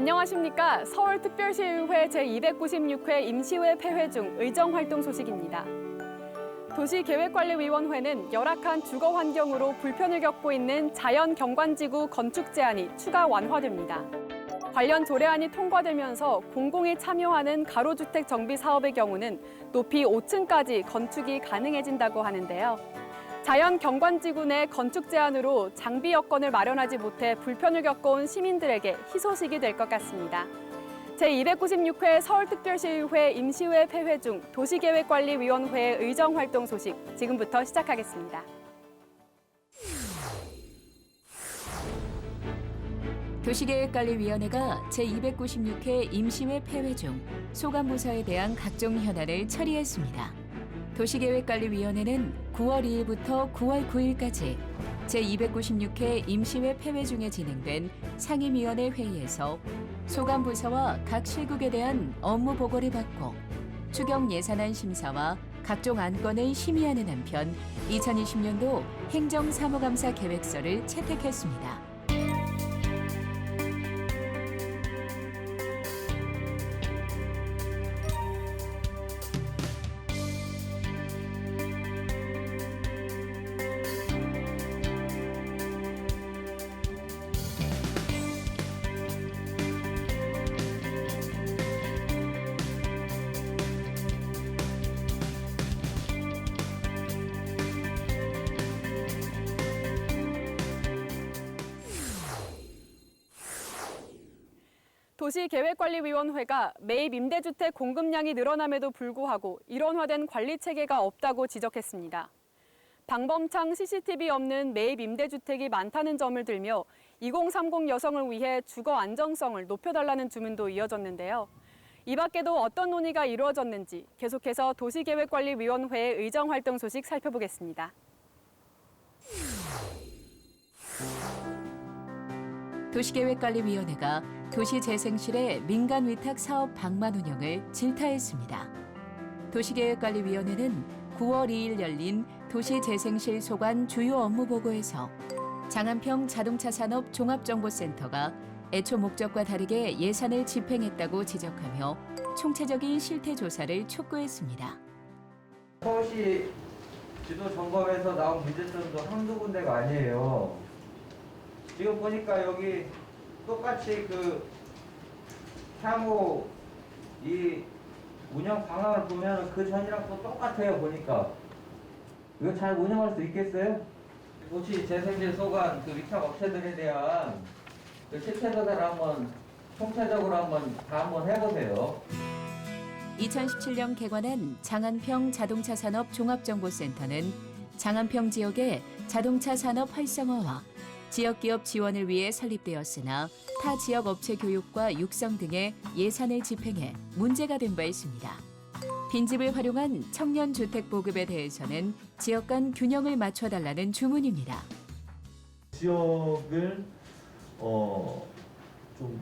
안녕하십니까. 서울특별시의회 제296회 임시회 폐회 중 의정활동 소식입니다. 도시계획관리위원회는 열악한 주거 환경으로 불편을 겪고 있는 자연경관지구 건축 제한이 추가 완화됩니다. 관련 조례안이 통과되면서 공공이 참여하는 가로주택 정비 사업의 경우는 높이 5층까지 건축이 가능해진다고 하는데요. 자연 경관지구 내 건축 제한으로 장비 여건을 마련하지 못해 불편을 겪어온 시민들에게 희소식이 될 것 같습니다. 제296회 서울특별시의회 임시회 폐회 중 도시계획관리위원회 의정활동 소식 지금부터 시작하겠습니다. 도시계획관리위원회가 제296회 임시회 폐회 중 소관부서에 대한 각종 현안을 처리했습니다. 도시계획관리위원회는 9월 2일부터 9월 9일까지 제296회 임시회 폐회 중에 진행된 상임위원회 회의에서 소관부서와 각 실국에 대한 업무 보고를 받고 추경 예산안 심사와 각종 안건을 심의하는 한편 2020년도 행정사무감사 계획서를 채택했습니다. 도시계획관리위원회가 매입 임대주택 공급량이 늘어남에도 불구하고 일원화된 관리 체계가 없다고 지적했습니다. 방범창 CCTV 없는 매입 임대주택이 많다는 점을 들며 2030 여성을 위해 주거 안정성을 높여달라는 주문도 이어졌는데요. 이 밖에도 어떤 논의가 이루어졌는지 계속해서 도시계획관리위원회의 의정 활동 소식 살펴보겠습니다. 도시계획관리위원회가 도시 재생실의 민간 위탁 사업 방만 운영을 질타했습니다. 도시계획관리위원회는 9월 2일 열린 도시재생실 소관 주요 업무 보고에서 장안평 자동차 산업 종합정보센터가 애초 목적과 다르게 예산을 집행했다고 지적하며 총체적인 실태 조사를 촉구했습니다. 서울시 지도 점검에서 나온 문제점도 한두 군데가 아니에요. 지금 보니까 여기 똑같이 그 향후 이 운영 방향을 보면 그 전이랑 또 똑같아요 보니까 이거 잘 운영할 수 있겠어요? 도시 재생질 소관 그 위탁 업체들에 대한 그 실태 조사를 한번 총체적으로 한번 다 한번 해보세요. 2017년 개관한 장안평 자동차 산업 종합정보센터는 장안평 지역의 자동차 산업 활성화와 지역 기업 지원을 위해 설립되었으나 타 지역 업체 교육과 육성 등의 예산을 집행해 문제가 된 바 있습니다. 빈집을 활용한 청년 주택 보급에 대해서는 지역 간 균형을 맞춰 달라는 주문입니다. 지역을 어, 좀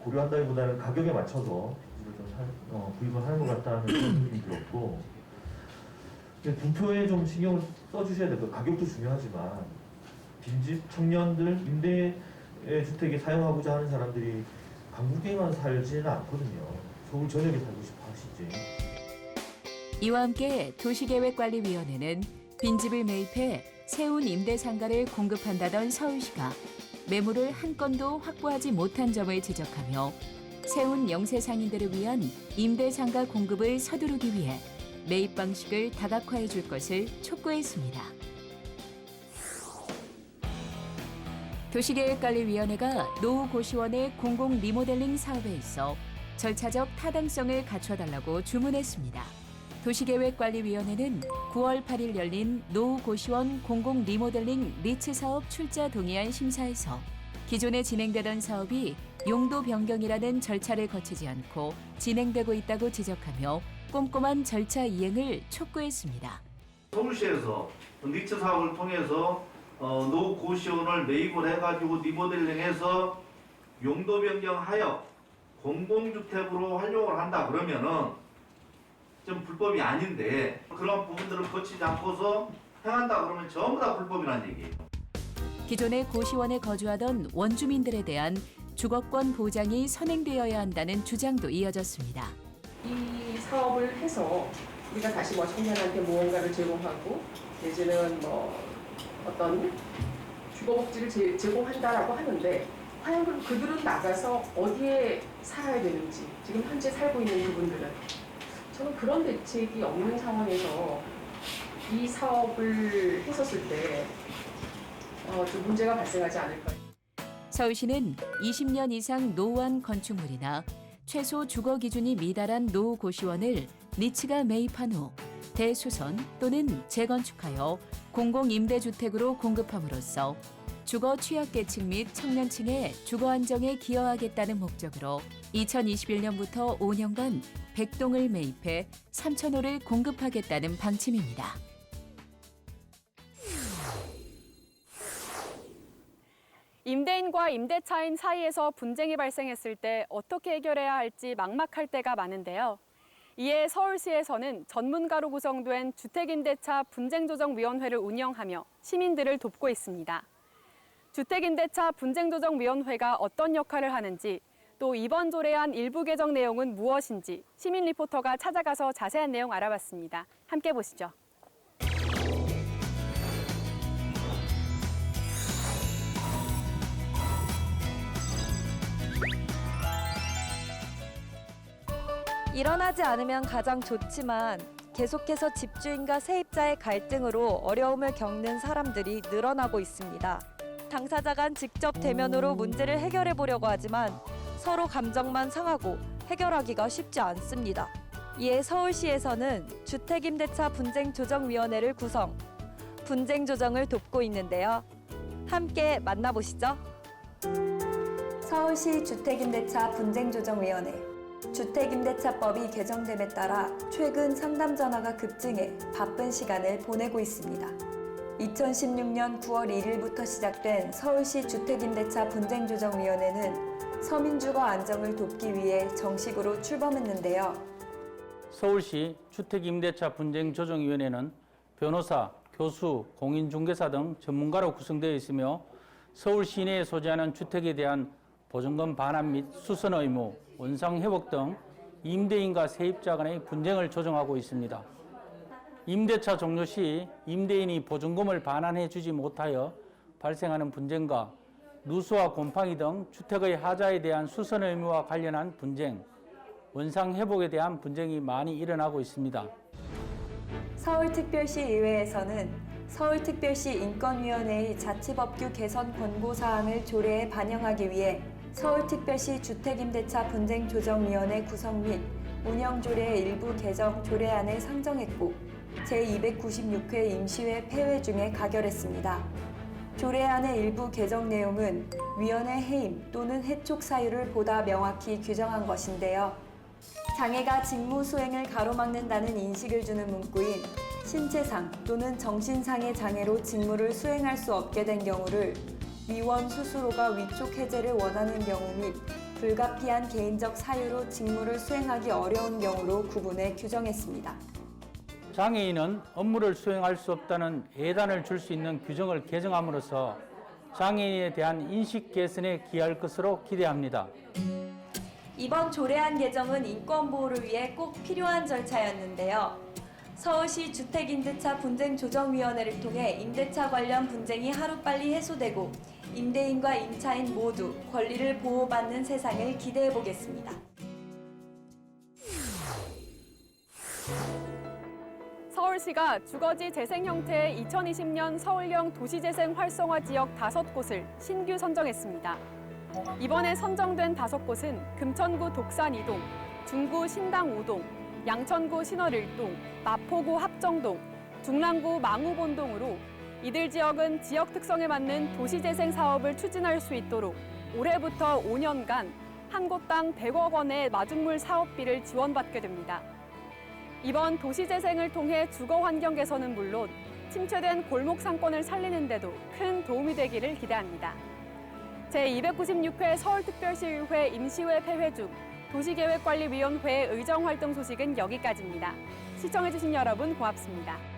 고려한다기보다는 가격에 맞춰서 좀 살, 어, 구입을 하는 것 같다는 느낌이 들었고 분표에 좀 신경을 써주셔야 될것 같아요. 가격도 중요하지만 빈집 청년들 임대 주택에 사용하고자 하는 사람들이 강북에만 살지는 않거든요. 서울 전역에 살고 싶어 하시지. 이와 함께 도시계획관리위원회는 빈집을 매입해 세운 임대 상가를 공급한다던 서울시가 매물을 한 건도 확보하지 못한 점을 지적하며 세운 영세 상인들을 위한 임대 상가 공급을 서두르기 위해 매입 방식을 다각화해 줄 것을 촉구했습니다. 도시계획관리위원회가 노후고시원의 공공 리모델링 사업에 있어 절차적 타당성을 갖춰달라고 주문했습니다. 도시계획관리위원회는 9월 8일 열린 노후고시원 공공 리모델링 리츠 사업 출자 동의안 심사에서 기존에 진행되던 사업이 용도 변경이라는 절차를 거치지 않고 진행되고 있다고 지적하며 꼼꼼한 절차 이행을 촉구했습니다. 서울시에서 닉츠 사업을 통해서 어, 노 고시원을 매입을 해가지고 리모델링해서 용도 변경하여 공공주택으로 활용을 한다 그러면은 좀 불법이 아닌데 그런 부분들을 거치지 않고서 행한다 그러면 전부 다 불법이라는 얘기예요. 기존의 고시원에 거주하던 원주민들에 대한 주거권 보장이 선행되어야 한다는 주장도 이어졌습니다. 이 사업을 해서 우리가 다시 뭐 청년한테 무언가를 제공하고 내지는 뭐 어떤 주거 복지를 제, 제공한다라고 하는데 과연 그럼 그들은 나가서 어디에 살아야 되는지 지금 현재 살고 있는 그분들은 저는 그런 대책이 없는 상황에서 이 사업을 했었을 때 어, 좀 문제가 발생하지 않을까. 서울시는 20년 이상 노후한 건축물이나 최소 주거 기준이 미달한 노후 고시원을 니츠가 매입한 후 대수선 또는 재건축하여 공공임대주택으로 공급함으로써 주거 취약계층 및 청년층의 주거 안정에 기여하겠다는 목적으로 2021년부터 5년간 100동을 매입해 3,000호를 공급하겠다는 방침입니다. 임대인과 임대차인 사이에서 분쟁이 발생했을 때 어떻게 해결해야 할지 막막할 때가 많은데요. 이에 서울시에서는 전문가로 구성된 주택임대차 분쟁조정위원회를 운영하며 시민들을 돕고 있습니다. 주택임대차 분쟁조정위원회가 어떤 역할을 하는지 또 이번 조례안 일부 개정 내용은 무엇인지 시민 리포터가 찾아가서 자세한 내용 알아봤습니다. 함께 보시죠. 일어나지 않으면 가장 좋지만 계속해서 집주인과 세입자의 갈등으로 어려움을 겪는 사람들이 늘어나고 있습니다. 당사자 간 직접 대면으로 문제를 해결해 보려고 하지만 서로 감정만 상하고 해결하기가 쉽지 않습니다. 이에 서울시에서는 주택임대차 분쟁조정위원회를 구성, 분쟁 조정을 돕고 있는데요. 함께 만나보시죠. 서울시 주택임대차 분쟁조정위원회 주택임대차법이 개정됨에 따라 최근 상담 전화가 급증해 바쁜 시간을 보내고 있습니다. 2016년 9월 1일부터 시작된 서울시 주택임대차 분쟁조정위원회는 서민주거 안정을 돕기 위해 정식으로 출범했는데요. 서울시 주택임대차 분쟁조정위원회는 변호사, 교수, 공인중개사 등 전문가로 구성되어 있으며 서울 시내에 소재하는 주택에 대한 보증금 반환 및 수선 의무, 원상 회복 등 임대인과 세입자 간의 분쟁을 조정하고 있습니다. 임대차 종료 시 임대인이 보증금을 반환해 주지 못하여 발생하는 분쟁과 누수와 곰팡이 등 주택의 하자에 대한 수선 의무와 관련한 분쟁, 원상 회복에 대한 분쟁이 많이 일어나고 있습니다. 서울특별시 의회에서는 서울특별시 인권위원회의 자치법규 개선 권고 사항을 조례에 반영하기 위해 서울특별시 주택임대차 분쟁조정위원회 구성 및 운영조례 일부 개정 조례안을 상정했고 제296회 임시회 폐회 중에 가결했습니다. 조례안의 일부 개정 내용은 위원회 해임 또는 해촉 사유를 보다 명확히 규정한 것인데요. 장애가 직무 수행을 가로막는다는 인식을 주는 문구인 신체상 또는 정신상의 장애로 직무를 수행할 수 없게 된 경우를 위원 스스로가 위촉 해제를 원하는 경우 및 불가피한 개인적 사유로 직무를 수행하기 어려운 경우로 구분해 규정했습니다. 장애인은 업무를 수행할 수 없다는 예단을 줄 수 있는 규정을 개정함으로써 장애인에 대한 인식 개선에 기할 것으로 기대합니다. 이번 조례안 개정은 인권 보호를 위해 꼭 필요한 절차였는데요. 서울시 주택임대차 분쟁조정위원회를 통해 임대차 관련 분쟁이 하루빨리 해소되고 임대인과 임차인 모두 권리를 보호받는 세상을 기대해 보겠습니다. 서울시가 주거지 재생 형태의 2020년 서울형 도시재생 활성화 지역 다섯 곳을 신규 선정했습니다. 이번에 선정된 다섯 곳은 금천구 독산 2동, 중구 신당 5동, 양천구 신월 1동, 마포구 합정동, 중랑구 망우본동으로 이들 지역은 지역 특성에 맞는 도시재생 사업을 추진할 수 있도록 올해부터 5년간 한 곳당 100억 원의 마중물 사업비를 지원받게 됩니다. 이번 도시재생을 통해 주거 환경 개선은 물론 침체된 골목 상권을 살리는 데도 큰 도움이 되기를 기대합니다. 제296회 서울특별시의회 임시회 폐회 중 도시계획관리위원회 의정활동 소식은 여기까지입니다. 시청해주신 여러분 고맙습니다.